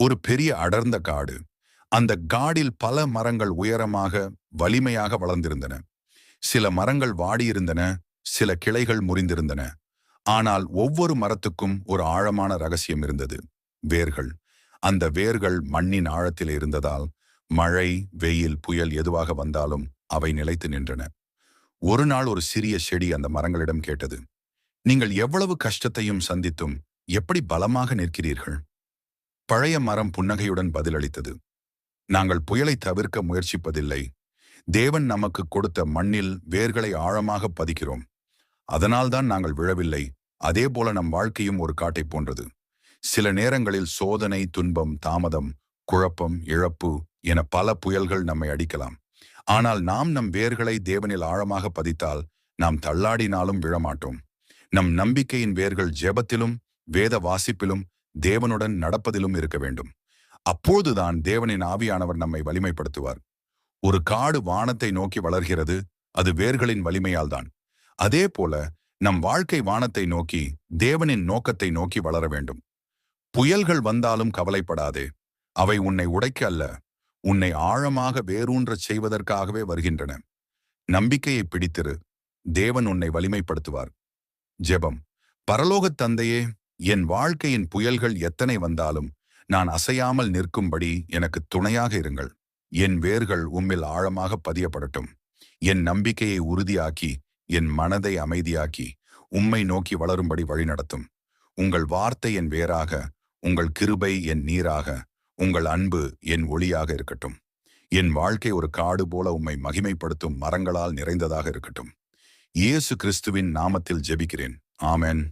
ஒரு பெரிய அடர்ந்த காடு. அந்த காடில் பல மரங்கள் உயரமாக வலிமையாக வளர்ந்திருந்தன. சில மரங்கள் வாடியிருந்தன சில கிளைகள் முறிந்திருந்தன. ஆனால் ஒவ்வொரு மரத்துக்கும் ஒரு ஆழமான ரகசியம் இருந்தது. வேர்கள். அந்த வேர்கள் மண்ணின் ஆழத்தில் இருந்ததால் மழை வெயில் புயல் எதுவாக வந்தாலும் அவை நிலைத்து நின்றன. ஒரு நாள் ஒரு சிறிய செடி அந்த மரங்களிடம் கேட்டது நீங்கள் எவ்வளவு கஷ்டத்தையும் சந்தித்தும் எப்படி பலமாக நிற்கிறீர்கள்? பழைய மரம் புன்னகையுடன் பதிலளித்தது. நாங்கள் புயலை தவிர்க்க முயற்சிப்பதில்லை. தேவன் நமக்கு கொடுத்த மண்ணில் வேர்களை ஆழமாக பதிக்கிறோம். அதனால்தான் நாங்கள் விழவில்லை. அதே போல நம் வாழ்க்கையும் ஒரு காட்டை போன்றது. சில நேரங்களில் சோதனை துன்பம் தாமதம் குழப்பம் இழப்பு என பல புயல்கள் நம்மை அடிக்கலாம். ஆனால் நாம் நம் வேர்களை தேவனில் ஆழமாக பதித்தால் நாம் தள்ளாடினாலும் விழமாட்டோம். நம் நம்பிக்கையின் வேர்கள் ஜெபத்திலும் வேத வாசிப்பிலும் தேவனுடன் நடப்பதிலும் இருக்க வேண்டும். அப்போதுதான் தேவனின் ஆவியானவர் நம்மை வலிமைப்படுத்துவார். ஒரு காடு வானத்தை நோக்கி வளர்கிறது அது வேர்களின் வலிமையால் தான் அதே போல நம் வாழ்க்கை வானத்தை நோக்கி தேவனின் நோக்கத்தை நோக்கி வளர வேண்டும். புயல்கள் வந்தாலும் கவலைப்படாதே. அவை உன்னை உடைக்க அல்ல உன்னை ஆழமாக வேரூன்றச் செய்வதற்காகவே வருகின்றன. நம்பிக்கையை பிடித்திரு தேவன் உன்னை வலிமைப்படுத்துவார். ஜெபம். பரலோகத் தந்தையே என் வாழ்க்கையின் புயல்கள் எத்தனை வந்தாலும் நான் அசையாமல் நிற்கும்படி எனக்கு துணையாக இருங்கள். என் வேர்கள் உம்மில் ஆழமாக பதியப்படட்டும். என் நம்பிக்கையை உறுதியாக்கி என் மனதை அமைதியாக்கி உம்மை நோக்கி வளரும்படி வழிநடத்தும். உங்கள் வார்த்தை என் வேராக உங்கள் கிருபை என் நீராக உங்கள் அன்பு என் ஒளியாக இருக்கட்டும். என் வாழ்க்கை ஒரு காடு போல உம்மை மகிமைப்படுத்தும் மரங்களால் நிறைந்ததாக இருக்கட்டும். இயேசு கிறிஸ்துவின் நாமத்தில் ஜெபிக்கிறேன். ஆமென்.